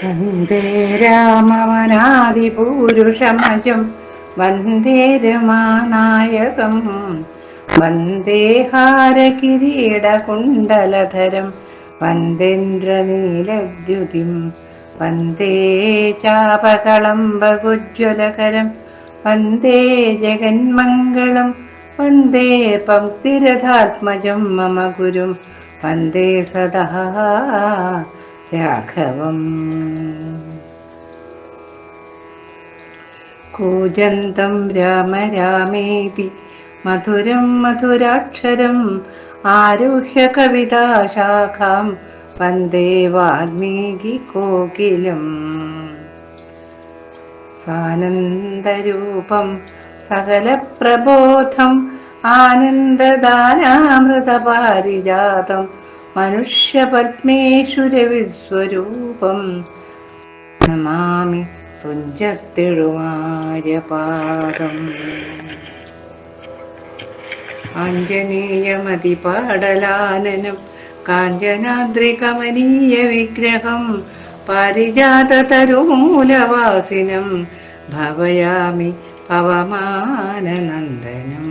വന്ദേ രാമവനാദിപൂരുഷമജം വന്ദേ രമാനായകം വന്ദേ ഹാരകിരീടകുണ്ടലധരം വന്ദേന്ദ്രനീലദ്യുതിം വന്ദേ ചാപകളംബകുജ്വലകരം വന്ദേ ജഗന്മംഗളം വന്ദേ പംക്തിരഥാത്മജം മമ ഗുരും വന്ദേ സദാ രാഘവം. കൂജന്തം രാമ രാമേതി മധുരം മധുരാക്ഷരം ആരുഹ്യ കവിതാശാഖാം വന്ദേ വാൽമീകി കോകിലം. സാനന്ദരൂപം സകലപ്രബോധം ആനന്ദദാനാമൃതപാരിജാതം മനുഷ്യപത്മേശ്വരവിസ്വരൂപം നമാമി തുഞ്ചത്തെഴുമാര്യപാദം ആഞ്ജനേയമതിപാടലാനനം കാഞ്ചനാദ്രികമനീയ വിഗ്രഹം പാരിജാതതരുമൂലവാസിനം ഭവയാമി പവമാനനന്ദനം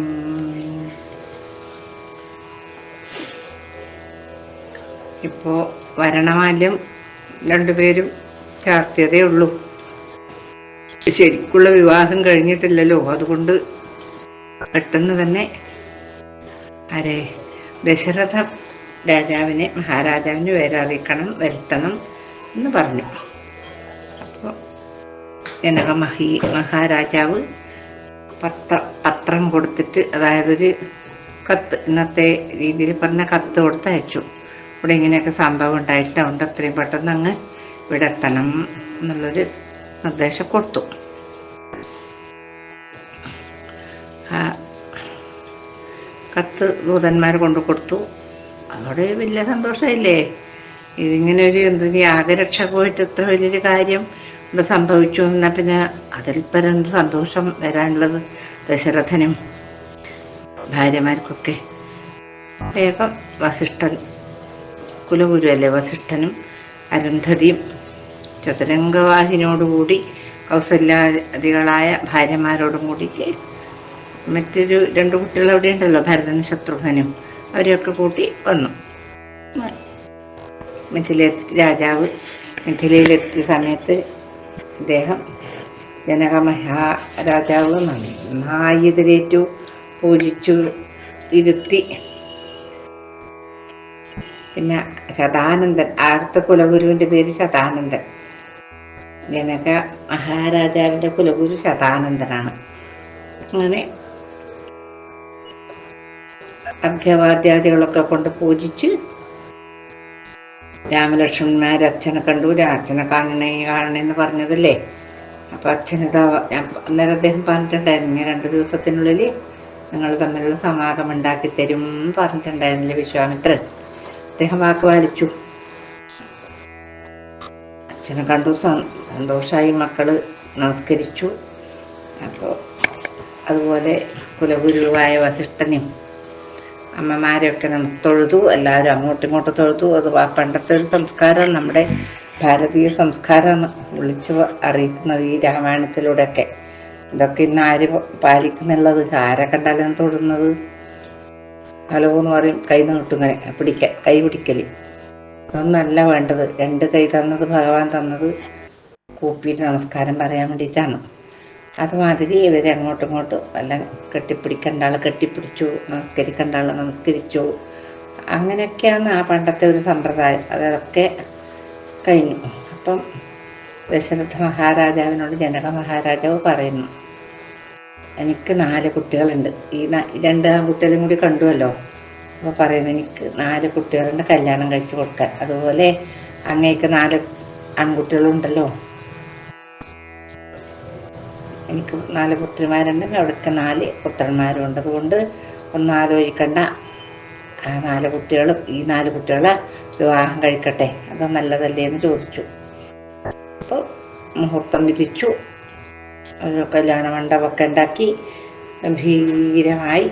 ഇപ്പോ വരണമാല്യം രണ്ടുപേരും ചാർത്തിയതേ ഉള്ളൂ. ശരിക്കുള്ള വിവാഹം കഴിഞ്ഞിട്ടില്ലല്ലോ അതുകൊണ്ട് പെട്ടെന്ന് തന്നെ അരെ ദശരഥ രാജാവിനെ മഹാരാജാവിന് വേരറിയിക്കണം വരുത്തണം എന്ന് പറഞ്ഞു. അപ്പോൾ ജനക മഹി മഹാരാജാവ് പത്ര പത്രം കൊടുത്തിട്ട് അതായത് ഒരു കത്ത് ഇന്നത്തെ രീതിയിൽ പറഞ്ഞ കത്ത് കൊടുത്ത് അയച്ചു ഇവിടെ ഇങ്ങനെയൊക്കെ സംഭവം ഉണ്ടായിട്ടുണ്ട്. അത്രയും പെട്ടെന്ന് അങ്ങ് ഇവിടെ എത്തണം എന്നുള്ളൊരു നിർദ്ദേശം കൊടുത്തു. കത്ത് ദൂതന്മാർ കൊണ്ടു കൊടുത്തു. അവിടെ വലിയ സന്തോഷമില്ലേ? ഇതിങ്ങനെ ഒരു എന്തെങ്കിലും യാഗരക്ഷ പോയിട്ട് ഇത്ര വലിയൊരു കാര്യം ഇവിടെ സംഭവിച്ചു എന്നാൽ പിന്നെ അതിൽ പരം സന്തോഷം വരാനുള്ളത് ദശരഥനും ഭാര്യമാർക്കൊക്കെ. വേഗം വസിഷ്ഠൻ കുലഗുരു അല്ലേ വസിഷ്ഠനും അരുന്ധതിയും ചതുരംഗവാഹിനോടുകൂടി കൗസല്യാദികളായ ഭാര്യമാരോടും കൂടിയിട്ട് മറ്റൊരു രണ്ട് കുട്ടികൾ അവിടെ ഉണ്ടല്ലോ ഭരതനും ശത്രുഘ്നും. അവരെയൊക്കെ കൂട്ടി വന്നു. മിഥില രാജാവ് മിഥിലയിലെത്തിയ സമയത്ത് അദ്ദേഹം ജനക മഹാരാജാവ് നന്നായി ഇതിലേറ്റു പൂജിച്ചു ഇരുത്തി പിന്നെ ശതാനന്ദൻ അടുത്ത കുലഗുരുവിന്റെ പേര് ശതാനന്ദൻ ജനക മഹാരാജാവിന്റെ കുലഗുരു ശതാനന്ദനാണ് അങ്ങനെ അർഘ്യവാദ്യാദികളൊക്കെ കൊണ്ട് പൂജിച്ച് രാമലക്ഷ്മണന്മാർ അച്ഛനെ കണ്ടു. അച്ഛനെ കാണണേ കാണണേ എന്ന് പറഞ്ഞതല്ലേ? അപ്പൊ അച്ഛനിതാ അന്നേരം അദ്ദേഹം പറഞ്ഞിട്ടുണ്ടായിരുന്നു രണ്ടു ദിവസത്തിനുള്ളിൽ നിങ്ങൾ തമ്മിലുള്ള സമാഗം ഉണ്ടാക്കി തരും പറഞ്ഞിട്ടുണ്ടായിരുന്നില്ല വിശ്വാമിത്രൻ? അദ്ദേഹം വാക്ക് പാലിച്ചു അച്ഛനെ കണ്ടു സന്തോഷമായി മക്കൾ നമസ്കരിച്ചു. അപ്പോൾ അതുപോലെ കുലഗുരുവായ വസിഷ്ഠനും അമ്മമാരെയൊക്കെ നമ്മൾ തൊഴുതു എല്ലാവരും അങ്ങോട്ടും ഇങ്ങോട്ടും തൊഴുതു. അത് പണ്ടത്തെ ഒരു സംസ്കാരം നമ്മുടെ ഭാരതീയ സംസ്കാരം വിളിച്ചു അറിയിക്കുന്നത് ഈ രാമായണത്തിലൂടെയൊക്കെ. ഇതൊക്കെ ഇന്ന് ആര് പാലിക്കുന്നുള്ളത്? ആരെ കണ്ടാലും തൊടുന്നത് ഹലോ എന്ന് പറയും കൈ നീട്ടുങ്ങനെ പിടിക്കാൻ. കൈ പിടിക്കൽ അതൊന്നല്ല വേണ്ടത്. രണ്ട് കൈ തന്നത് ഭഗവാൻ തന്നത് കൂപ്പിയിട്ട് നമസ്കാരം പറയാൻ വേണ്ടിയിട്ടാണ്. അതുമാതിരി ഇവരെ അങ്ങോട്ടും ഇങ്ങോട്ടും അല്ല കെട്ടിപ്പിടിക്കേണ്ട ആൾ കെട്ടിപ്പിടിച്ചു നമസ്കരിക്കേണ്ട ആൾ നമസ്കരിച്ചു. അങ്ങനെയൊക്കെയാണ് ആ പണ്ടത്തെ ഒരു സമ്പ്രദായം. അതൊക്കെ കഴിഞ്ഞു. അപ്പം ദശരഥ മഹാരാജാവിനോട് ജനക മഹാരാജാവ് പറയുന്നു. എനിക്ക് നാല് കുട്ടികളുണ്ട്. ഈ രണ്ട് ആൺകുട്ടികളും കൂടി കണ്ടുവല്ലോ. അപ്പോൾ പറയുന്നത് എനിക്ക് നാല് കുട്ടികളുണ്ട് കല്യാണം കഴിച്ചു കൊടുക്കാൻ. അതുപോലെ അങ്ങേക്ക് നാല് ആൺകുട്ടികളുണ്ടല്ലോ. എനിക്ക് നാല് പുത്രിമാരുണ്ടെങ്കിൽ അവിടേക്ക് നാല് പുത്രന്മാരും ഉണ്ട് അതുകൊണ്ട് ഒന്നും ആലോചിക്കണ്ട. ആ നാല് കുട്ടികളും ഈ നാല് കുട്ടികളെ വിവാഹം കഴിക്കട്ടെ. അത് നല്ലതല്ലേ എന്ന് ചോദിച്ചു. അപ്പോൾ മുഹൂർത്തം വിധിച്ചു. ഒരു കല്യാണ മണ്ഡപമൊക്കെ ഉണ്ടാക്കി ഗംഭീരമായി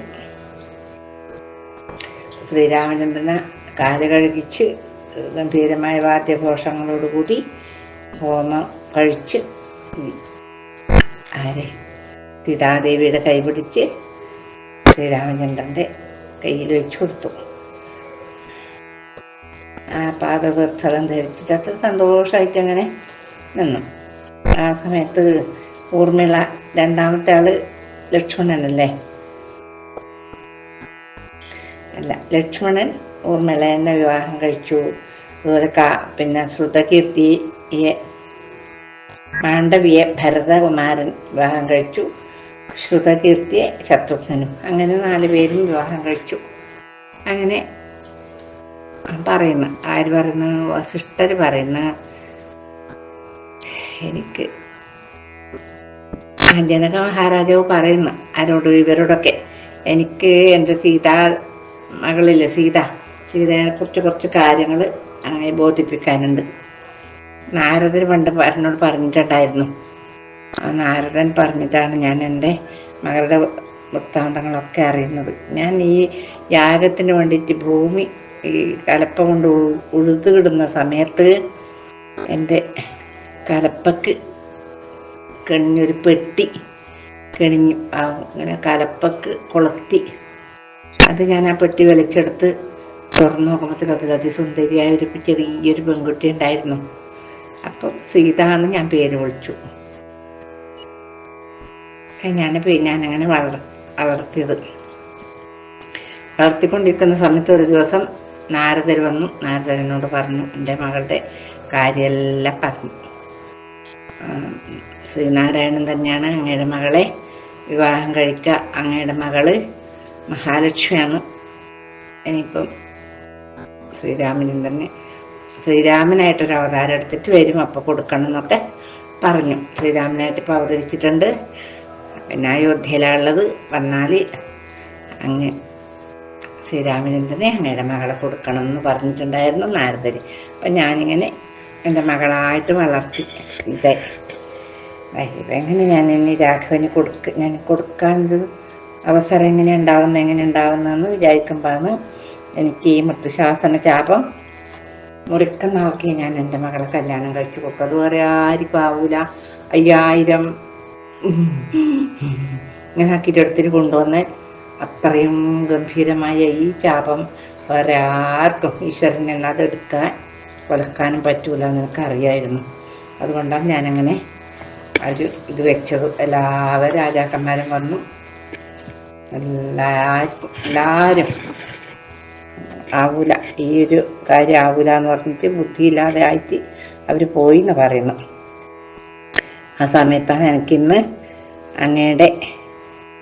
ശ്രീരാമചന്ദ്രനെ കാൽ കഴുകിച്ച് ഗംഭീരമായ വാദ്യഘോഷങ്ങളോടുകൂടി ഹോമം കഴിച്ച് ആരെ? സീതാദേവിയുടെ കൈപിടിച്ച് ശ്രീരാമചന്ദ്രന്റെ കയ്യിൽ വെച്ചു കൊടുത്തു. ആ പാദതീർത്ഥം ധരിച്ചിട്ട് അത്ര സന്തോഷമായിട്ട് അങ്ങനെ നിന്നു. ആ സമയത്ത് ഊർമിള രണ്ടാമത്തെ ആൾ ലക്ഷ്മണനല്ലേ? ലക്ഷ്മണൻ ഊർമിളേനെ വിവാഹം കഴിച്ചു. അതുപോലെ കാ പിന്നെ ശ്രുതകീർത്തിയെ മാണ്ഡവിയെ ഭരതകുമാരൻ വിവാഹം കഴിച്ചു. ശ്രുതകീർത്തിയെ ശത്രുഘ്നും അങ്ങനെ നാല് പേരും വിവാഹം കഴിച്ചു. അങ്ങനെ പറയുന്നു ആര് പറയുന്നു? വസിഷ്ഠർ പറയുന്നു. എനിക്ക് ജനക മഹാരാജാവ് പറയുന്നു ആരോട് ഇവരോടൊക്കെ എനിക്ക് എന്റെ സീത മകളില്ലേ സീത. സീതയെ കുറച്ച് കുറച്ച് കാര്യങ്ങൾ അങ്ങനെ ബോധിപ്പിക്കാനുണ്ട്. നാരദൻ പണ്ട് എന്നോട് പറഞ്ഞിട്ടുണ്ടായിരുന്നു. ആ നാരദൻ പറഞ്ഞിട്ടാണ് ഞാൻ എന്റെ മകളുടെ വൃത്താന്തങ്ങളൊക്കെ അറിയുന്നത്. ഞാൻ ഈ യാഗത്തിന് വേണ്ടിയിട്ട് ഭൂമി ഈ കലപ്പ കൊണ്ട് ഉഴുതുകിടുന്ന സമയത്ത് എന്റെ കലപ്പക്ക് കെണിഞ്ഞൊരു പെട്ടി കെണിഞ്ഞു അങ്ങനെ കലപ്പക്ക് കൊളുത്തി അത് ഞാൻ ആ പെട്ടി വലിച്ചെടുത്ത് തുറന്നു നോക്കുമ്പോഴത്തേക്ക് അതിൽ അതിസുന്ദരിയായ ഒരു ചെറിയൊരു പെൺകുട്ടി ഉണ്ടായിരുന്നു. അപ്പം സീത എന്ന് ഞാൻ പേര് വിളിച്ചു. ഞാൻ ഞാനങ്ങനെ വളർ വളർത്തിയത്. വളർത്തിക്കൊണ്ടിരിക്കുന്ന സമയത്ത് ഒരു ദിവസം നാരദർ വന്നു. നാരദരനോട് പറഞ്ഞു എന്റെ മകളുടെ കാര്യമെല്ലാം പറഞ്ഞു. ശ്രീനാരായണൻ തന്നെയാണ് അങ്ങയുടെ മകളെ വിവാഹം കഴിക്കുക. അങ്ങയുടെ മകൾ മഹാലക്ഷ്മിയാണ്. ഇനിയിപ്പം ശ്രീരാമനും തന്നെ ശ്രീരാമനായിട്ടൊരു അവതാരം എടുത്തിട്ട് വരും. അപ്പം കൊടുക്കണം എന്നൊക്കെ പറഞ്ഞു. ശ്രീരാമനായിട്ട് ഇപ്പോൾ അവതരിച്ചിട്ടുണ്ട്. പിന്നെ അയോധ്യയിലുള്ളത് വന്നാൽ അങ്ങ് ശ്രീരാമചന്ദ്രനെ അങ്ങയുടെ മകളെ കൊടുക്കണം എന്ന് പറഞ്ഞിട്ടുണ്ടായിരുന്നു നാരദര്. അപ്പം ഞാനിങ്ങനെ എന്റെ മകളായിട്ട് വളർത്തി. ഇതേ എങ്ങനെ ഞാൻ ഇനി രാഘവന് കൊടുക്ക ഞാൻ കൊടുക്കാനത് അവസരം എങ്ങനെ ഉണ്ടാവുന്ന എങ്ങനെ ഉണ്ടാവുന്നതെന്ന് വിചാരിക്കുമ്പോഴാണ് എനിക്ക് ഈ മൃത്യുശാസന ചാപം മുറിക്കുന്ന നോക്കി ഞാൻ എന്റെ മകളെ കല്യാണം കഴിച്ചു കൊടുക്കും അതുവരെ ആർക്കും ആവൂല. അയ്യായിരം ഇങ്ങനെ ആക്കിയിട്ട് കൊണ്ടുവന്ന് അത്രയും ഗംഭീരമായ ഈ ചാപം വേറെ ആർക്കും ഈശ്വരനെ അല്ലാതെ എടുക്കാൻ കൊലക്കാനും പറ്റൂല എന്ന് അറിയായിരുന്നു അതുകൊണ്ടാണ് ഞാനങ്ങനെ ഒരു ഇത് വെച്ചത്. എല്ലാവരും രാജാക്കന്മാരും വന്നു. എല്ലാവരും ആവൂല. ഈ ഒരു കാര്യം ആവൂല എന്ന് പറഞ്ഞിട്ട് ബുദ്ധിയില്ലാതെ ആയിട്ട് അവർ പോയി എന്ന് പറയുന്നു. ആ സമയത്താണ് എനിക്കിന്ന് അങ്ങയുടെ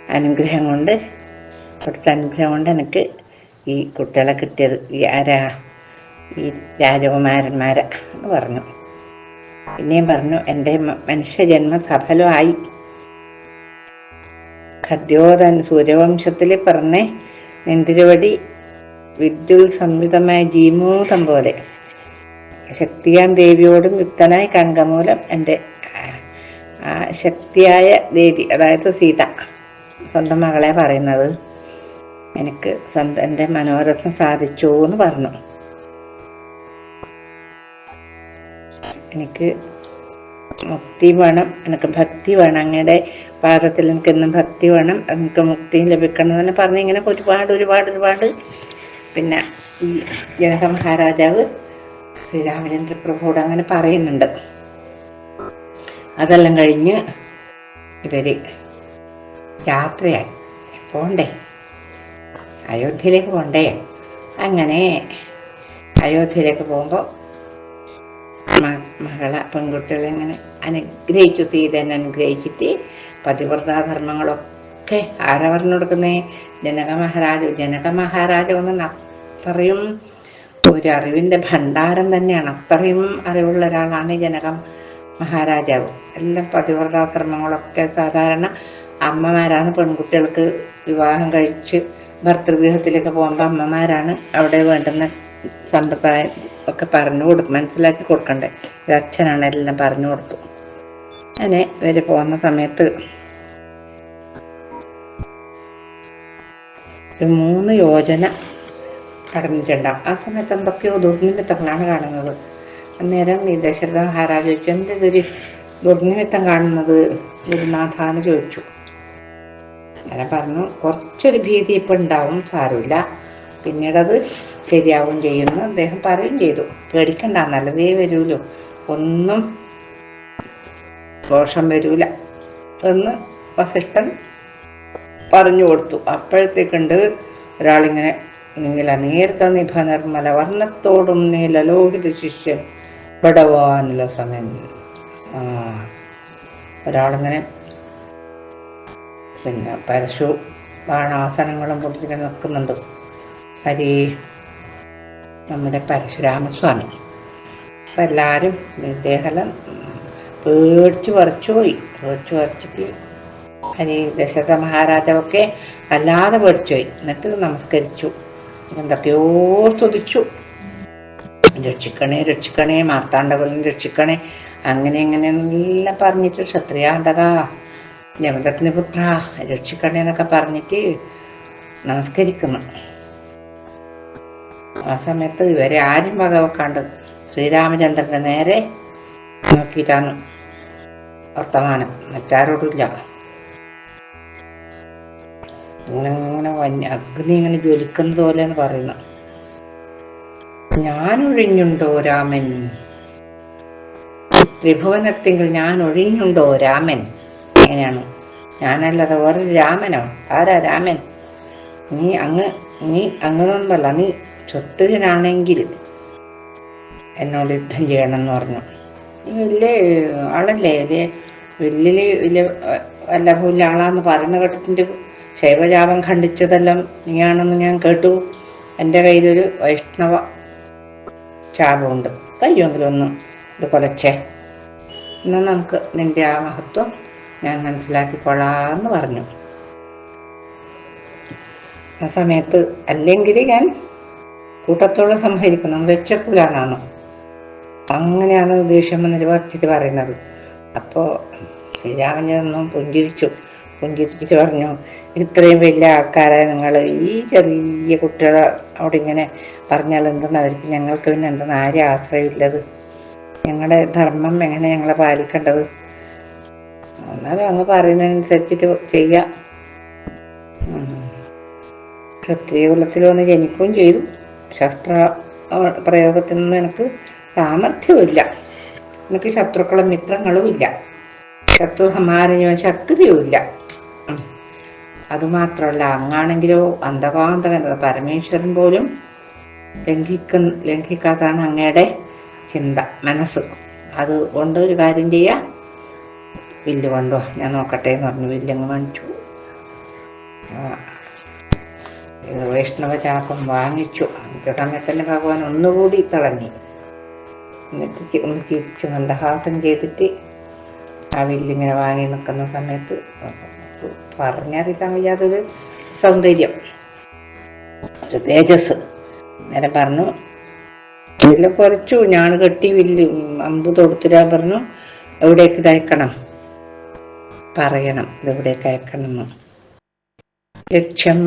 അനുഗ്രഹം കൊണ്ട് അവിടുത്തെ അനുഗ്രഹം കൊണ്ട് എനിക്ക് ഈ കുട്ടികളെ കിട്ടിയത്. ഈ ആരാ ഈ രാജകുമാരന്മാരെ എന്ന് പറഞ്ഞു. പിന്നെയും പറഞ്ഞു എന്റെ മനുഷ്യജന്മം സഫലമായി ഖദ്യോതൻ സൂര്യവംശത്തിൽ പറഞ്ഞ നെന്തിരുവടി വിദ്യുൽ സംയുതമായ ജീമൂതം പോലെ. ശക്തിയാൻ ദേവിയോടും യുക്തനായി കൺകമൂലം എന്റെ ശക്തിയായ ദേവി അതായത് സീത സ്വന്തം മകളെ പറയുന്നത് എനിക്ക് സ്വന്തം എന്റെ മനോരഥം സാധിച്ചു എന്ന് പറഞ്ഞു. എനിക്ക് മുക്തി വേണം എനിക്ക് ഭക്തി വേണം അങ്ങയുടെ പാദത്തിൽ എനിക്ക് എന്നും ഭക്തി വേണം എനിക്ക് മുക്തി ലഭിക്കണം എന്ന് പറഞ്ഞ് ഇങ്ങനെ ഒരുപാട് ഒരുപാട് ഒരുപാട്. പിന്നെ ഈ ജനക മഹാരാജാവ് ശ്രീരാമചന്ദ്ര പ്രഭുവോട് അങ്ങനെ പറയുന്നുണ്ട്. അതെല്ലാം കഴിഞ്ഞ് ഇവർ യാത്രയായി. പോണ്ടേ? അയോധ്യയിലേക്ക് പോണ്ടേ? അങ്ങനെ അയോധ്യയിലേക്ക് പോകുമ്പോൾ മകളെ പെൺകുട്ടികളെ ഇങ്ങനെ അനുഗ്രഹിച്ചു സീതനെ അനുഗ്രഹിച്ചിട്ട് പതിവ്രതാധർമ്മങ്ങളൊക്കെ ആരാ പറഞ്ഞു കൊടുക്കുന്നേ? ജനക മഹാരാജ ജനക മഹാരാജ ഒന്നും അത്രയും ഒരു അറിവിന്റെ ഭണ്ഡാരം തന്നെയാണ്. അത്രയും അറിവുള്ള ഒരാളാണ് ജനക മഹാരാജാവ്. എല്ലാം പതിവ്രതാധർമ്മങ്ങളൊക്കെ സാധാരണ അമ്മമാരാണ്. പെൺകുട്ടികൾക്ക് വിവാഹം കഴിച്ച് ഭർത്തൃഗൃഹത്തിലേക്ക് പോകുമ്പോൾ അമ്മമാരാണ് അവിടെ വേണ്ടുന്ന സമ്പ്രദായം ഒക്കെ പറഞ്ഞു കൊടുക്കും. മനസ്സിലാക്കി കൊടുക്കണ്ടേ? അച്ഛനാണ് എല്ലാം പറഞ്ഞു കൊടുത്തു. അങ്ങനെ ഇവർ പോകുന്ന സമയത്ത് ഒരു മൂന്ന് യോജന കടന്നിട്ടുണ്ടാവും ആ സമയത്ത് എന്തൊക്കെയോ ദുർനിമിത്തങ്ങളാണ് കാണുന്നത്. അന്നേരം ഈ ദശരഥ മഹാരാജ് ചോദിച്ചു? എന്തൊരു ദുർനിമിത്തം കാണുന്നത്? ഗുരുനാഥാന്ന് ചോദിച്ചു. അങ്ങനെ പറഞ്ഞു. കുറച്ചൊരു ഭീതി ഇപ്പം ഉണ്ടാവും സാരമില്ല. പിന്നീടത് ശരിയാവും ചെയ്യുന്നു. അദ്ദേഹം പറയുകയും ചെയ്തു. പേടിക്കണ്ട നല്ലതേ വരൂലോ ഒന്നും ദോഷം വരൂല എന്ന് വസിഷ്ഠൻ പറഞ്ഞു കൊടുത്തു. അപ്പോഴത്തേക്കുണ്ട് ഒരാളിങ്ങനെ നീല നേരത്തെ നിഭ നിർമ്മല വർണത്തോടും നീല ലോഹിത ശിഷ്യൻ ബടവാനുള്ള സമയം ആ ഒരാളിങ്ങനെ പിന്നെ പരശു ബാണാസനങ്ങളും പൊട്ടിങ്ങനെ നിൽക്കുന്നുണ്ട്. ഹരി നമ്മുടെ പരശുരാമസ്വാമി. അപ്പം എല്ലാവരും ഇദ്ദേഹം പേടിച്ച് പറിച്ചു പോയി. പേടിച്ച് പറിച്ചിട്ട് ഹരി ദശരഥ മഹാരാജാവൊക്കെ അല്ലാതെ പേടിച്ചു പോയി. എന്നിട്ട് നമസ്കരിച്ചു. എന്തൊക്കെയോ സ്തുതിച്ചു. രക്ഷിക്കണേ രക്ഷിക്കണേ മാർത്താണ്ഡകുലം രക്ഷിക്കണേ. അങ്ങനെ അങ്ങനെ എല്ലാം പറഞ്ഞിട്ട് ക്ഷത്രിയാന്തക ജമദഗ്നി പുത്ര രക്ഷിക്കണേ എന്നൊക്കെ പറഞ്ഞിട്ട് നമസ്കരിക്കുന്നു. ആ സമയത്ത് ഇവരെ ആരും വകവെക്കാണ്ട് ശ്രീരാമചന്ദ്രന്റെ നേരെ നോക്കിയിട്ടാണ് വർത്തമാനം. മറ്റാരോടില്ല ഇങ്ങനെ ഇങ്ങനെ വന്യ അഗ്നി ഇങ്ങനെ ജ്വലിക്കുന്നത് പോലെയെന്ന് പറയുന്നു ഞാൻ ഒഴിഞ്ഞുണ്ടോ രാമൻ? ത്രിഭുവനത്തിങ്കിൽ ഞാൻ ഒഴിഞ്ഞുണ്ടോ രാമൻ? എങ്ങനെയാണ് ഞാനല്ലാതെ വേറൊരു രാമനോ? ആരാ രാമൻ? നീ അങ്ങ് നീ അങ്ങനൊന്നുമല്ല നീ ക്ഷത്രിയനാണെങ്കിൽ എന്നോട് യുദ്ധം ചെയ്യണം എന്ന് പറഞ്ഞു വലിയ ആളല്ലേ? വലിയ വലിയ വലിയ വല്ലഭമില്ല ആളാന്ന് പറയുന്ന കേട്ടിട്ടുണ്ട് ശൈവജാപം ഖണ്ഡിച്ചതെല്ലാം നീയാണെന്ന് ഞാൻ കേട്ടു. എന്റെ കയ്യിലൊരു വൈഷ്ണവ ചാപമുണ്ട്. കഴിയുമെങ്കിലും ഒന്ന് ഇത് കുറച്ചേ എന്നാൽ നമുക്ക് നിന്റെ ആ മഹത്വം ഞാൻ മനസ്സിലാക്കിക്കൊള്ളാന്ന് പറഞ്ഞു. ആ സമയത്ത് അല്ലെങ്കിൽ ഞാൻ കൂട്ടത്തോടെ സംഹരിക്കുന്നു. വെച്ചക്കൂലാന്നാണ് അങ്ങനെയാണ് ദേഷ്യമ്മ നിലവർത്തിച്ച് പറയുന്നത്. അപ്പോൾ ശ്രീരാമൻ ചെന്നും പുഞ്ചിരിച്ചു. പുഞ്ചിരിച്ചിട്ട് പറഞ്ഞു ഇത്രയും വലിയ ആൾക്കാരെ നിങ്ങൾ ഈ ചെറിയ കുട്ടികളെ അവിടെ ഇങ്ങനെ പറഞ്ഞാൽ എന്തെന്ന്? അവർക്ക് ഞങ്ങൾക്ക് പിന്നെ എന്തെന്ന്? ആരും ആശ്രയമില്ലത്. ഞങ്ങളുടെ ധർമ്മം എങ്ങനെ ഞങ്ങളെ പാലിക്കേണ്ടത്? എന്നാലും അങ്ങ് പറയുന്നതനുസരിച്ചിട്ട് ചെയ്യാം. ക്ഷത്രിയ കുലത്തിൽ വന്ന് ജനിക്കുകയും ചെയ്തു. ശസ്ത്ര പ്രയോഗത്തിനൊന്നും എനിക്ക് സാമർഥ്യമില്ല എനിക്ക് ശത്രുക്കളും മിത്രങ്ങളും ഇല്ല. ശത്രു സമാരഞ്ഞ ശക്തിയും ശക്തിയുമില്ല. അതുമാത്രമല്ല അങ്ങാണെങ്കിലോ അന്ധകാന്തകൻ പരമേശ്വരൻ പോലും ലംഘിക്കുന്ന ലംഘിക്കാത്തതാണ് അങ്ങയുടെ ചിന്ത മനസ്സ്. അതുകൊണ്ട് ഒരു കാര്യം ചെയ്യാം. വില്ല് കൊണ്ടോ ഞാൻ നോക്കട്ടെ എന്ന് പറഞ്ഞു. വില്ലങ്ങ് വാങ്ങിച്ചു. വൈഷ്ണവ ചാപം വാങ്ങിച്ചു തന്നെ ഭഗവാൻ ഒന്നുകൂടി തിളങ്ങി. എന്നിട്ട് ഒന്ന് ചിരിച്ച് മന്ദഹാസം ചെയ്തിട്ട് ആ വില്ലിങ്ങനെ വാങ്ങി നിൽക്കുന്ന സമയത്ത് പറഞ്ഞറിയിക്കാൻ വയ്യാത്തൊരു സൗന്ദര്യം ഒരു തേജസ്. നേരെ പറഞ്ഞു വില്ല കുറച്ചു ഞാൻ കെട്ടി വില്ല് അമ്പ് തൊടുത്തിരാൻ പറഞ്ഞു എവിടേക്ക് തയ്ക്കണം പറയണം ഇതെവിടേക്ക് അയക്കണം എന്ന് ലക്ഷ്യം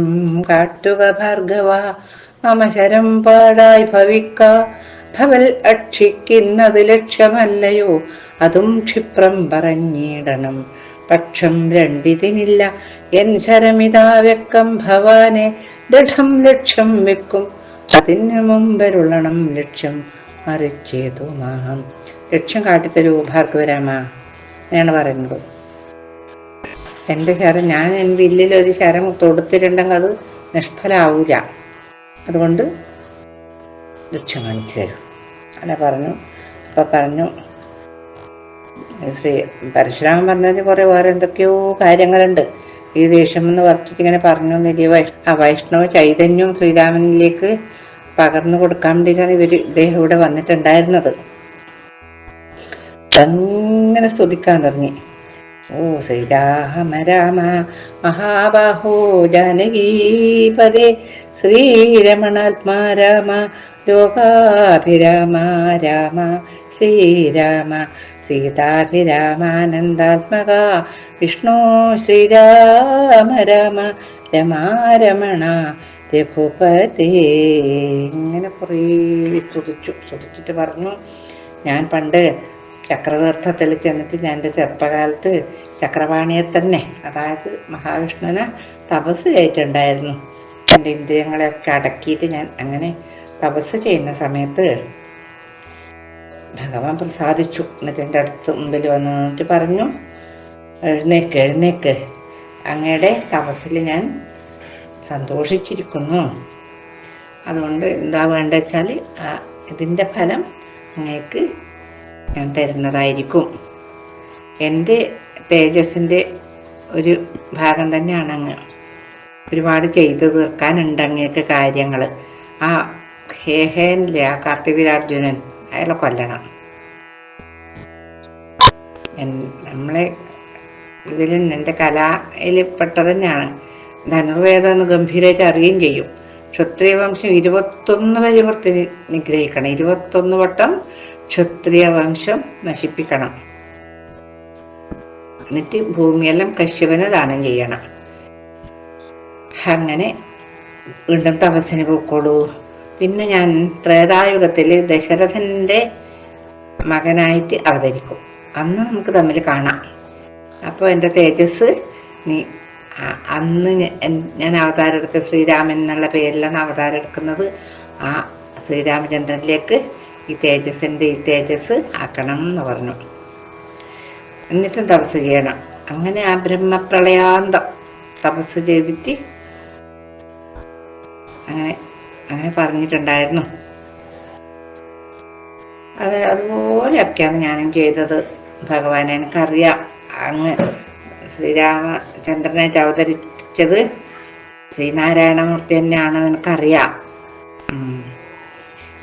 കാട്ടുക ഭാർഗവ മമ ശരം പാടായി ഭവിക്ക. ഭവൽ അക്ഷിക്കുന്നത് ലക്ഷ്യമല്ലയോ അതും ക്ഷിപ്രം പറഞ്ഞിടണം. പക്ഷം രണ്ടിതിനില്ല എൻ ശരമിതാ വ്യക്കം ഭവാനെ ദൃഢം ലക്ഷ്യം വെക്കും. അതിന് മുമ്പരുള്ളണം ലക്ഷ്യം മറിച്ചേതു മാം ലക്ഷ്യം കാട്ടിത്തരൂ ഭാർഗവരാമ എന്നാണ് പറയുന്നത്. എന്റെ ശരം ഞാൻ എന്റെ വില്ലിലൊരു ശരം തൊടുത്തിട്ടുണ്ടെങ്കിൽ അത് നിഷ്ഫലാവൂല. അതുകൊണ്ട് ലക്ഷ്യം കാണിച്ചു തരും. അല്ല പറഞ്ഞു. അപ്പം പറഞ്ഞു ശ്രീ പരശുരാമൻ പറഞ്ഞതിന് കുറേ വേറെ എന്തൊക്കെയോ കാര്യങ്ങളുണ്ട്. ഈ ദേഷ്യം എന്ന് വർദ്ധിച്ച് ഇങ്ങനെ പറഞ്ഞു വലിയ വൈഷ് ആ വൈഷ്ണവ ചൈതന്യവും ശ്രീരാമനിലേക്ക് പകർന്നു കൊടുക്കാൻ വേണ്ടിയിട്ടാണ് ഇവർ ഇദ്ദേഹം ഇവിടെ വന്നിട്ടുണ്ടായിരുന്നത്. അങ്ങനെ സ്തുതിക്കാൻ തുടങ്ങി. ഓ ശ്രീരാമ രാമ മഹാബാഹോ ജാനകീപദേ ശ്രീരമണാത്മാ രാമ ലോകാഭിരാമ രാമ ശ്രീരാമ സീതാഭിരാമാനന്ദാത്മക വിഷ്ണു ശ്രീരാമ രാമ രമാരമണ രഘുപതി. ഇങ്ങനെ കുറേ ചൊതിച്ചു ചൊതിച്ചിട്ട് പറഞ്ഞു. ഞാൻ പണ്ട് ചക്രതീർത്ഥത്തിൽ ചെന്നിട്ട് ഞാൻ എന്റെ ചെറുപ്പകാലത്ത് ചക്രപാണിയെ തന്നെ അതായത് മഹാവിഷ്ണുവിനെ തപസ് ചെയ്തിട്ടുണ്ടായിരുന്നു. എന്റെ ഇന്ദ്രിയങ്ങളെയൊക്കെ അടക്കിയിട്ട് ഞാൻ അങ്ങനെ തപസ് ചെയ്യുന്ന സമയത്ത് ഭഗവാൻ പ്രസാദിച്ചു. എന്നിട്ട് എന്റെ അടുത്ത് മുമ്പിൽ വന്നു എന്നിട്ട് പറഞ്ഞു എഴുന്നേക്ക് എഴുന്നേക്ക്. അങ്ങയുടെ തപസ്സിൽ ഞാൻ സന്തോഷിച്ചിരിക്കുന്നു. അതുകൊണ്ട് എന്താ വേണ്ട വെച്ചാൽ ഇതിന്റെ ഫലം അങ്ങേക്ക് ഞാൻ തരുന്നതായിരിക്കും. എന്റെ തേജസ്സിന്റെ ഒരു ഭാഗം തന്നെയാണ് അങ്ങ് ഒരുപാട് ചെയ്തു തീർക്കാനുണ്ട് അങ്ങേക്ക് കാര്യങ്ങൾ. ആ ഹേഹേനില്ലേ ആ കാർത്തികരാർജുനൻ അയാളെ കൊല്ലണം. നമ്മളെ ഇതിൽ എന്റെ കലയിൽ പെട്ടത് തന്നെയാണ്. ധനുർവേദം എന്ന് ഗംഭീരമായിട്ട് അറിയുകയും ചെയ്യും. ക്ഷത്രിയ വംശം ഇരുപത്തൊന്ന് പരിവർത്തി നിഗ്രഹിക്കണം. ഇരുപത്തൊന്ന് വട്ടം ക്ഷത്രിയ വംശം നശിപ്പിക്കണം. എന്നിട്ട് ഭൂമിയെല്ലാം കശ്യപന് ദാനം ചെയ്യണം. അങ്ങനെ വീണ്ടും തപസ്സിന് പോയിക്കോളൂ പിന്നെ ഞാൻ ത്രേതായുഗത്തിൽ ദശരഥന്റെ മകനായിട്ട് അവതരിക്കും. അന്ന് നമുക്ക് തമ്മിൽ കാണാം. അപ്പോൾ എന്റെ തേജസ് നീ അന്ന് ഞാൻ അവതാരം എടുക്കുക ശ്രീരാമൻ എന്നുള്ള പേരിലാണ് അവതാരം എടുക്കുന്നത്. ആ ശ്രീരാമചന്ദ്രനിലേക്ക് ഈ തേജസ്സിന്റെ ഈ തേജസ് ആക്കണം എന്ന് പറഞ്ഞു. എന്നിട്ടും തപസ് ചെയ്യണം. അങ്ങനെ ആ ബ്രഹ്മപ്രളയാന്തം തപസ് ചെയ്തിട്ട് അങ്ങനെ അങ്ങനെ പറഞ്ഞിട്ടുണ്ടായിരുന്നു. അത് അതുപോലെയൊക്കെയാണ് ഞാനും ചെയ്തത്. ഭഗവാൻ എനിക്കറിയാം. അങ്ങ് ശ്രീരാമചന്ദ്രനെ അവതരിച്ചത് ശ്രീനാരായണമൂർത്തി തന്നെയാണെന്ന് എനിക്കറിയാം.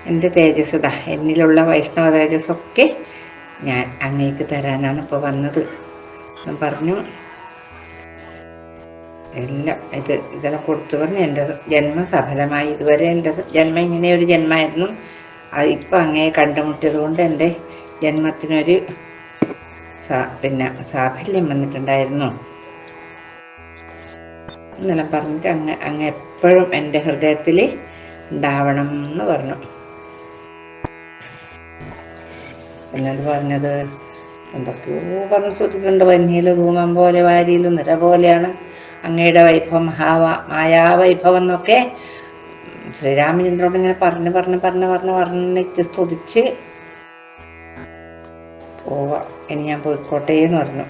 എന്റെ തേജസ്സത എന്നിലുള്ള വൈഷ്ണവ തേജസ്സൊക്കെ ഞാൻ അങ്ങേക്ക് തരാനാണ് ഇപ്പോൾ വന്നത്. എന്ന് പറഞ്ഞു എല്ലാം ഇത് ഇതെല്ലാം കൊടുത്തു പറഞ്ഞു എന്റെ ജന്മം സഫലമായി. ഇതുവരെ എന്റെ ജന്മം ഇങ്ങനെ ഒരു ജന്മമായിരുന്നു. അത് ഇപ്പം അങ്ങേ കണ്ടുമുട്ടിയത് കൊണ്ട് എന്റെ ജന്മത്തിനൊരു സാ- പിന്നെ സാഫല്യം വന്നിട്ടുണ്ടായിരുന്നു. എന്നെല്ലാം പറഞ്ഞിട്ട് അങ്ങ് അങ്ങ് എപ്പോഴും എന്റെ ഹൃദയത്തിൽ ഉണ്ടാവണം എന്ന് പറഞ്ഞു. എന്നത് പറഞ്ഞത് എന്തൊക്കെയോ പറഞ്ഞ് ശ്രദ്ധിക്കുന്നുണ്ട് വന്യയിൽ ധൂമം പോലെ വാരിയിൽ നിര പോലെയാണ് അങ്ങയുടെ വൈഭവം മഹാവ മായാവൈഭവം എന്നൊക്കെ ശ്രീരാമചന്ദ്രനോട് ഇങ്ങനെ പറഞ്ഞ് പറഞ്ഞ് പറഞ്ഞ് പറഞ്ഞ് പറഞ്ഞ് സ്തുതിച്ച് പോവാ. ഇനി ഞാൻ പോയിക്കോട്ടെ എന്ന് പറഞ്ഞു.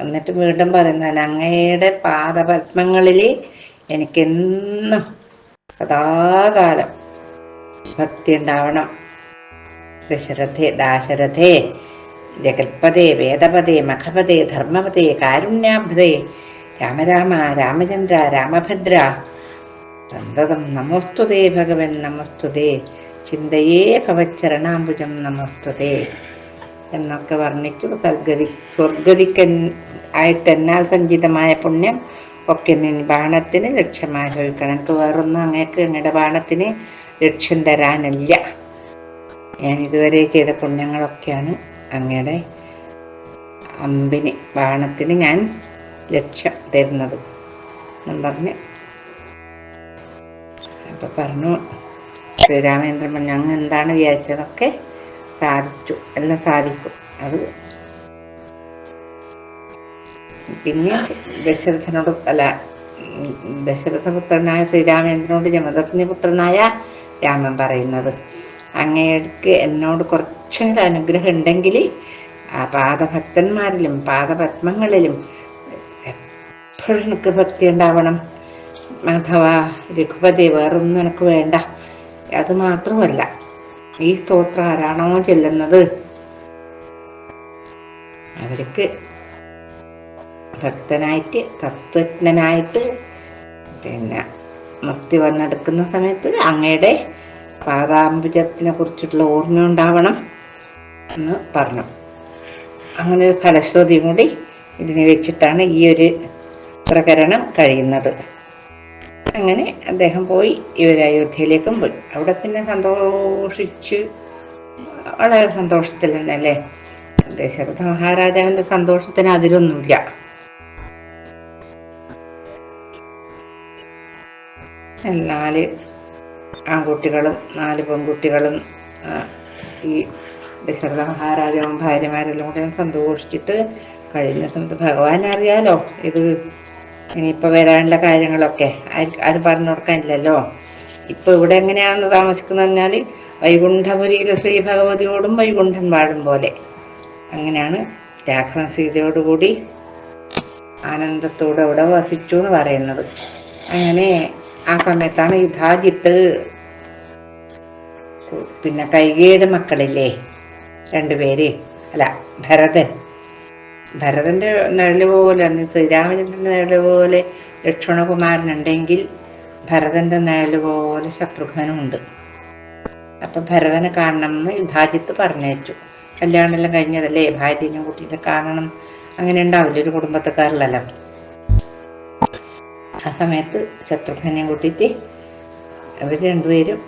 എന്നിട്ട് വീണ്ടും പറയുന്ന അങ്ങയുടെ പാദപത്മങ്ങളിൽ എനിക്കെന്നും സദാകാലം ഭക്തി ഉണ്ടാവണം ദശരഥേ ദാശരഥേ ജഗത്പദേ വേദപദേ മഖപദേ ധർമ്മപദേ കാരുണ്യാഭദേ രാമരാമ രാമചന്ദ്ര രാമഭദ്ര. സന്തതം നമോസ്തുതേ ഭഗവൻ നമോസ്തുതേ. ചിന്തയേ ഭവച്ചരണാംബുജം നമോസ്തുതേ. എന്നൊക്കെ വർണിച്ചു സർഗതി സ്വർഗതിക്കൻ ആയിട്ട് എന്നാൽ സഞ്ചിതമായ പുണ്യം ഒക്കെ നിൻ ബാണത്തിന് ലക്ഷ്യമായി ചോദിക്കണം എനിക്ക് വേറൊന്നും അങ്ങേക്ക് അങ്ങയുടെ ബാണത്തിന് ലക്ഷ്യം തരാനില്ല. ഞാൻ ഇതുവരെ ചെയ്ത പുണ്യങ്ങളൊക്കെയാണ് അങ്ങയുടെ അമ്പിന് ബാണത്തിന് ഞാൻ ലക്ഷ്യം തരുന്നത് പറഞ്ഞ്. അപ്പൊ പറഞ്ഞു ശ്രീരാമേന്ദ്രൻ പറഞ്ഞു അങ്ങ് എന്താണ് വിചാരിച്ചതൊക്കെ സാധിച്ചു എല്ലാം സാധിക്കും. അത് പിന്നെ ദശരഥനോട് അല്ല ദശരഥ ദശരഥപുത്രനായ ശ്രീരാമേന്ദ്രനോട് ജമദഗ്നി പുത്രനായ രാമൻ പറയുന്നത്. അങ്ങേക്ക് എന്നോട് കുറച്ചെങ്കിലും അനുഗ്രഹം ഉണ്ടെങ്കിൽ ആ പാദഭക്തന്മാരിലും പാദപത്മങ്ങളിലും എപ്പോഴും എനിക്ക് ഭക്തി ഉണ്ടാവണം. മാധവ രഘുപതി വേറൊന്നും എനിക്ക് വേണ്ട. അത് മാത്രമല്ല ഈ സ്തോത്രം ആരാണോ ചെല്ലുന്നത്? അവർക്ക് ഭക്തനായിട്ട് തത്വജ്ഞനായിട്ട് പിന്നെ മുക്തി വന്നെടുക്കുന്ന സമയത്ത് അങ്ങയുടെ പാദാംബുജത്തിനെ കുറിച്ചിട്ടുള്ള ഓർമ്മ ഉണ്ടാവണം എന്ന് പറഞ്ഞു. അങ്ങനെ ഒരു ഫലശ്രുതിയും കൂടി ഇതിനെ വെച്ചിട്ടാണ് ഈ ഒരു പ്രകരണം കഴിയുന്നത്. അങ്ങനെ അദ്ദേഹം പോയി ഇവർ അയോധ്യയിലേക്കും പോയി. അവിടെ പിന്നെ സന്തോഷിച്ച്. വളരെ സന്തോഷത്തിൽ തന്നെ അല്ലേ? ദശരഥ മഹാരാജാവിന്റെ സന്തോഷത്തിന് അതിരൊന്നുമില്ല. നാല് ആൺകുട്ടികളും നാല് പെൺകുട്ടികളും ഈ ദശരഥ മഹാരാജാവും ഭാര്യമാരെല്ലാം കൂടെ സന്തോഷിച്ചിട്ട് കഴിഞ്ഞ സമയത്ത് ഭഗവാൻ അറിയാലോ. ഇത് ഇനിയിപ്പോൾ വരാനുള്ള കാര്യങ്ങളൊക്കെ. ആര്- പറഞ്ഞു കൊടുക്കാനില്ലല്ലോ ഇപ്പൊ ഇവിടെ എങ്ങനെയാണെന്ന് താമസിക്കുന്നത് പറഞ്ഞാൽ വൈകുണ്ഠപുരിയിലെ ശ്രീ ഭഗവതിയോടും വൈകുണ്ഠൻ വാഴും പോലെ. അങ്ങനെയാണ് രാഘവൻ സീതയോടുകൂടി ആനന്ദത്തോടെ അവിടെ വസിച്ചു എന്ന് പറയുന്നത്. അങ്ങനെ ആ സമയത്താണ് യുധാജിത്ത് പിന്നെ കൈകേട് മക്കളില്ലേ? രണ്ടുപേര്. അല്ല ഭരതൻ. ഭരതന്റെ നിഴൽ പോലെ അന്ന് ശ്രീരാമചന്ദ്രന്റെ നിഴൽ പോലെ ലക്ഷ്മണകുമാരനുണ്ടെങ്കിൽ ഭരതന്റെ നിഴൽ പോലെ ശത്രുഘ്നനുമുണ്ട് അപ്പൊ ഭരതനെ കാണണം എന്ന് യുദ്ധാജിത്ത് പറഞ്ഞയച്ചു. കല്യാണമെല്ലാം കഴിഞ്ഞതല്ലേ? ഭാര്യനെ കുട്ടീനെ കാണണം. അങ്ങനെ ഉണ്ടാവില്ല ഒരു കുടുംബത്തുകാരിലല്ലോ ആ സമയത്ത് ശത്രുഘ്നെയും കൂട്ടിയിട്ട് അവർ രണ്ടുപേരും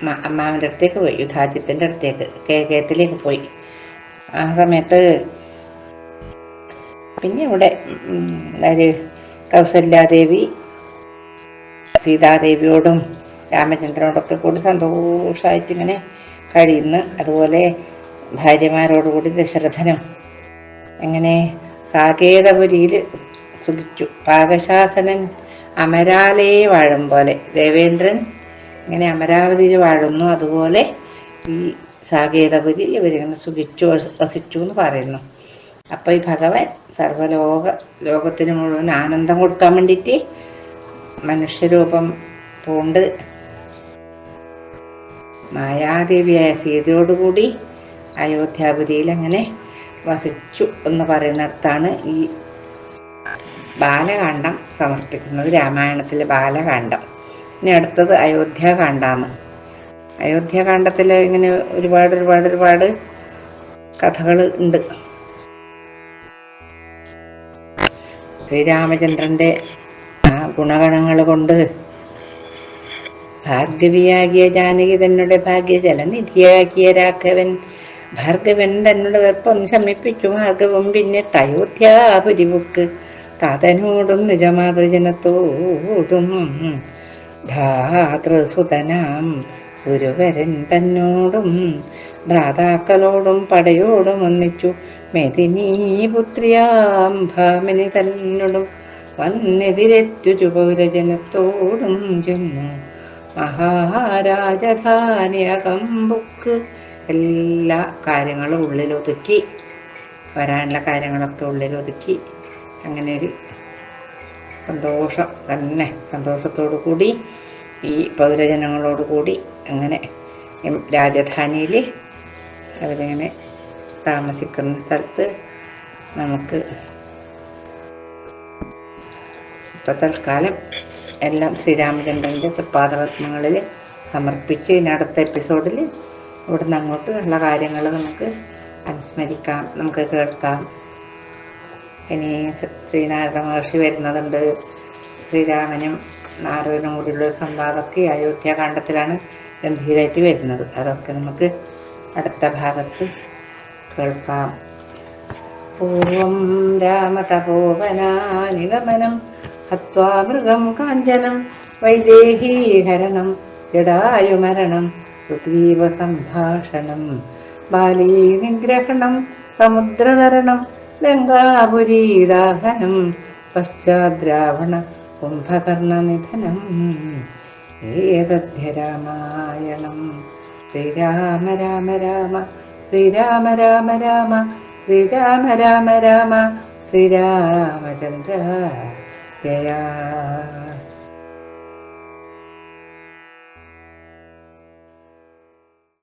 അമ്മാവന്റെ അടുത്തേക്ക് പോയി യുദ്ധാജിത്തിന്റെ അടുത്തേക്ക് കേകയത്തിലേക്ക് പോയി. ആ സമയത്ത് പിന്നെ ഇവിടെ അതായത് കൗസല്യാദേവി സീതാദേവിയോടും രാമചന്ദ്രനോടൊക്കെ കൂടി സന്തോഷമായിട്ട് ഇങ്ങനെ കഴിയുന്നു. അതുപോലെ ഭാര്യമാരോടുകൂടി ദശരഥനും അങ്ങനെ സാകേതപുരിയിൽ സുഖിച്ചു. പാകശാസനൻ അമരാലയെ വാഴും പോലെ. ദേവേന്ദ്രൻ ഇങ്ങനെ അമരാവതിയിൽ വാഴുന്നു. അതുപോലെ ഈ സാകേതപുരി ഇവരിങ്ങനെ സുഖിച്ചു വസിച്ചു എന്ന് പറയുന്നു. അപ്പൊ ഈ ഭഗവാൻ സർവലോക ലോകത്തിന് മുഴുവൻ ആനന്ദം കൊടുക്കാൻ വേണ്ടിയിട്ട് മനുഷ്യരൂപം പൂണ്ട് മായാദേവിയായ സീതയോടുകൂടി അയോധ്യാപുരിയിൽ അങ്ങനെ വസിച്ചു എന്ന് പറയുന്നിടത്താണ് ഈ ബാലകാന്ഡം സമർപ്പിക്കുന്നത്. രാമായണത്തിലെ ബാലകാന്ഡം. ഇനി അടുത്തത് അയോധ്യാകാന്ഡാണ് അയോധ്യാകാന്ഡത്തിൽ ഇങ്ങനെ ഒരുപാട് ഒരുപാട് ഒരുപാട് കഥകൾ ഉണ്ട്. ശ്രീരാമചന്ദ്രന്റെ ആ ഗുണഗണങ്ങൾ കൊണ്ട് ഭാർഗവിയാകിയ ജാനകി തന്നെ ഭാഗ്യ ജലനിധിയാക്കിയ രാഘവൻ ഭാർഗവൻ തന്നോട് ഗർഭം ശമിപ്പിച്ചു ഭാർഗവം പിന്നിട്ട് അയോധ്യാപുരിമുക്ക് താതനോടും നിജമാതൃജനത്തോടും ധാതൃസുതനാം ഗുരുവരൻ തന്നോടും ഭ്രാതാക്കളോടും പടയോടും ഒന്നിച്ചു. മെതിനീ പുത്രിയാം ഭാമിനി തന്നോടും വന്നെതിരേറ്റു ചുപൗരജനത്തോടും ചെന്നു. മഹാരാജധാനിയകമ്പുക്ക് എല്ലാ കാര്യങ്ങളും ഉള്ളിലൊതുക്കി. വരാനുള്ള കാര്യങ്ങളൊക്കെ ഉള്ളിലൊതുക്കി. അങ്ങനെ ഒരു സന്തോഷം തന്നെ സന്തോഷത്തോടു കൂടി ഈ പൗരജനങ്ങളോട് കൂടി അങ്ങനെ രാജധാനിയിൽ അവരിങ്ങനെ താമസിക്കുന്ന സ്ഥലത്ത് നമുക്ക് ഇപ്പൊ തൽക്കാലം എല്ലാം ശ്രീരാമചന്ദ്രന്റെ തൃപ്പാദപത്മങ്ങളിൽ സമർപ്പിച്ച് ഇനി അടുത്ത എപ്പിസോഡിൽ ഇവിടുന്ന് അങ്ങോട്ട് ഉള്ള കാര്യങ്ങൾ നമുക്ക് അനുസ്മരിക്കാം നമുക്ക് കേൾക്കാം. ഇനി ശ്രീ- ശ്രീനാരദ മഹർഷി വരുന്നതുണ്ട്. ശ്രീരാമനും നാരദനും കൂടിയുള്ള സംവാദമൊക്കെ അയോധ്യാകാന്ഡത്തിലാണ് ഗംഭീരമായിട്ട് വരുന്നത്. അതൊക്കെ നമുക്ക് അടുത്ത ഭാഗത്ത് കേൾക്കാം. പൂർവം രാമതപോവനാനിഗമനം ഹത്വാ മൃഗം കാഞ്ചനം വൈദേഹീഹരണം ജടായുമരണം സുഗ്രീവ സംഭാഷണം ബാലീ നിഗ്രഹണം സമുദ്രതരണം ലങ്കാപുരീദാഹനം പശ്ചാദ്രാവണ കുംഭകർണനിധനം. ഏതധ്യ രാമായണം ശ്രീരാമ രാമ രാമ ശ്രീരാമ രാമ രാമ ശ്രീരാമ രാമ രാമ ശ്രീരാമചന്ദ്ര. ജയ.